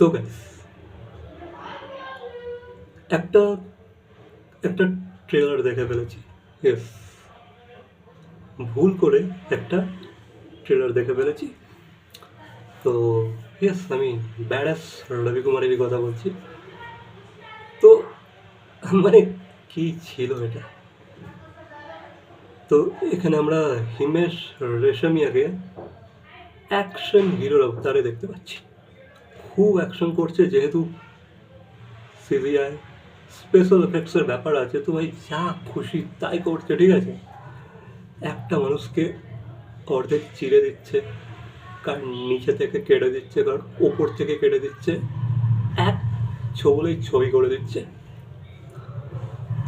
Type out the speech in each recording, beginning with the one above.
তো একটা একটা ট্রেলার দেখে ফেলেছি। ইয়েস ভুল করে একটা ট্রেলার দেখে ফেলেছি। তো ইয়েস আমি ব্যাডাস রবি কুমারেরই কথা বলছি। তো মানে কি ছিল এটা? তো, এখানে আমরা হিমেশ রেশমিয়াকে অ্যাকশন হিরোর অবতারে দেখতে পাচ্ছি। খুব অ্যাকশন করছে, যেহেতু সিবিআই স্পেশাল এফেক্টসের ব্যাপার আছে, তো ভাই যা খুশি তাই করছে, ঠিক আছে? একটা মানুষকে অর্ধেক চিড়ে দিচ্ছে কার নিচে থেকে কেটে দিচ্ছে কার ওপর থেকে কেটে দিচ্ছে, এক ছবলেই ছবি করে দিচ্ছে।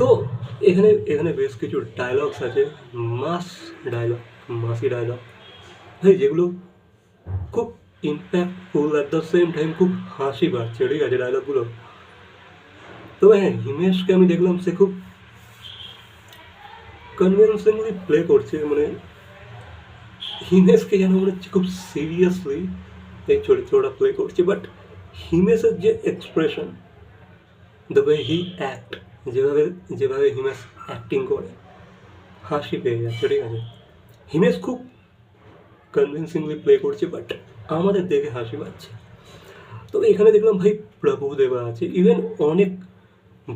তো এখানে এখানে বেশ কিছু ডায়লগস আছে, মাস ডায়লগ মাসি ডায়লগ ভাই যেগুলো খুব impactful at the same time খুব হাসি পাচ্ছে ঠিক আছে ডায়লগগুলো তো হ্যাঁ হিমেশকে আমি দেখলাম সে খুব কনভিনসিংলি প্লে করছে মানে হিমেশকে যেন মনে হচ্ছে খুব সিরিয়াসলি এই চরিত্রটা প্লে করছে। বাট হিমেশের যে expression the way he act যেভাবে যেভাবে হিমেশ অ্যাক্টিং করে, হাসি পেয়ে যাচ্ছে, ঠিক আছে। হিমেশ খুব কনভিনসিংলি প্লে করছে বাট আমাদের দেখে হাসি পাচ্ছে। তো এখানে দেখলাম ভাই প্রভুদেবা আছে। ইভেন অনেক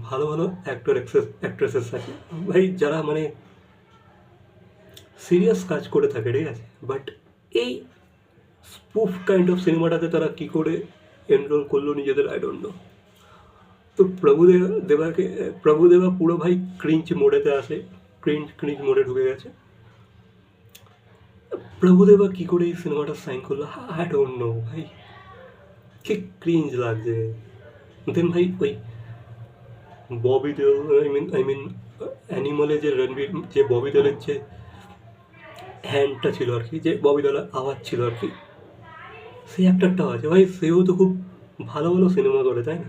ভালো ভালো অ্যাক্টর অ্যাক্ট্রেসেস আছে। ভাই যারা মানে সিরিয়াস কাজ করে থাকে, ঠিক আছে? বাট এই স্পুফ কাইন্ড অফ সিনেমাটাতে তারা কী করে এনরোল করল নিজেদের আই ডোন্ট নো তো প্রভুদেবা দেবাকে প্রভুদেবা পুরো ভাই ক্রিঞ্চ মোড়েতে আসে ক্রিঞ্চ ক্রিঞ্চ মোড়ে ঢুকে গেছে। প্রভুদেবা কী করে এই সিনেমাটা সাইন করল? আই ডোন্ট নো ভাই। কি ক্রিঞ্জ লাগছে। দেন ভাই ওই Bobby Deol I mean I mean অ্যানিমালে যে রণবীর, যে ববি দেওলের যে হ্যান্ডটা ছিল আর কি, যে ববি দেওয়ালের আওয়াজ ছিল আর কি, সেই অ্যাক্টারটাও আছে ভাই, সেও তো খুব ভালো ভালো সিনেমা করে, তাই না?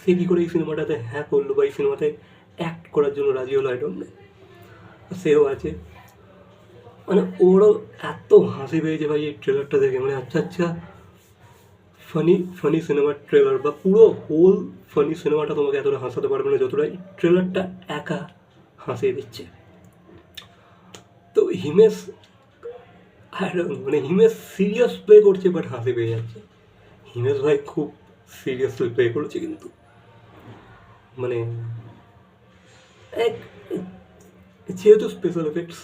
সে কী করে এই সিনেমাটাতে হ্যাঁ করল বা এই সিনেমাতে অ্যাক্ট করার জন্য রাজি হলো আই ডোন্ট সেও আছে। মানে ওরও এত হাসি পেয়েছে ভাই এই ট্রেলারটা দেখে। মানে আচ্ছা আচ্ছা ফানি ফানি সিনেমার ট্রেলার বা পুরো হোল ফানি সিনেমাটা তোমাকে এতটা হাসাতে পারবে না যতটা ট্রেলারটা একা হাসিয়ে দিচ্ছে। তো হিমেশ মানে হিমেশ সিরিয়াস প্লে করছে বাট হাসি পেয়ে যাচ্ছে। হিমেশ ভাই খুব সিরিয়াসলি প্লে করেছে কিন্তু। মানে এক, যেহেতু স্পেশাল এফেক্টস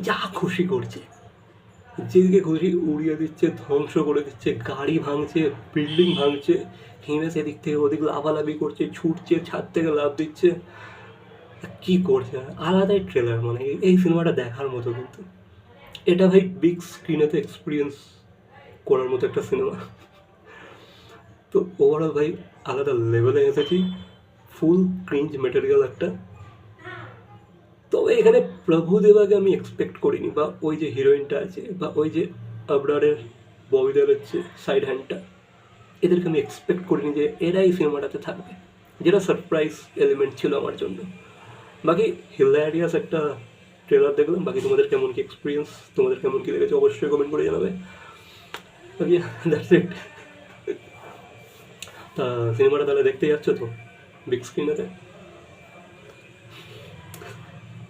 যা খুশি করছে। যেদিকে খুশি উড়িয়ে দিচ্ছে, ধ্বংস করে দিচ্ছে, গাড়ি ভাঙছে বিল্ডিং ভাঙছে হিমেশ এদিক থেকে ওদিক লাভালাভি করছে, ছুটছে, ছাদ থেকে লাফ দিচ্ছে। কি করছে? আলাদাই ট্রেলার মানে এই সিনেমাটা দেখার মতো কিন্তু। এটা ভাই বিগ স্ক্রিনেতে এক্সপিরিয়েন্স করার মতো একটা সিনেমা তো ওভারঅল ভাই আলাদা লেভেলে এসেছি। ফুল ক্রিঞ্জ মেটেরিয়াল একটা। তবে এখানে প্রভু দেবাকে আমি এক্সপেক্ট করিনি, বা ওই যে হিরোইনটা আছে, বা ওই যে আবরারের ববিদার হচ্ছে সাইড হ্যান্ডটা এদেরকে আমি এক্সপেক্ট করিনি যে এরাই সিনেমাটাতে থাকবে, যেটা সারপ্রাইজ এলিমেন্ট ছিল আমার জন্য। বাকি হিলারিয়াস একটা ট্রেলার দেখলাম, বাকি তোমাদের কেমন কি এক্সপিরিয়েন্স তোমাদের কেমন কি লেগেছে অবশ্যই কমেন্ট করে জানাবে। বাকি দ্যাটস ইট তা, সিনেমাটা তাহলে দেখতে যাচ্ছ তো বিগ স্ক্রিনেতে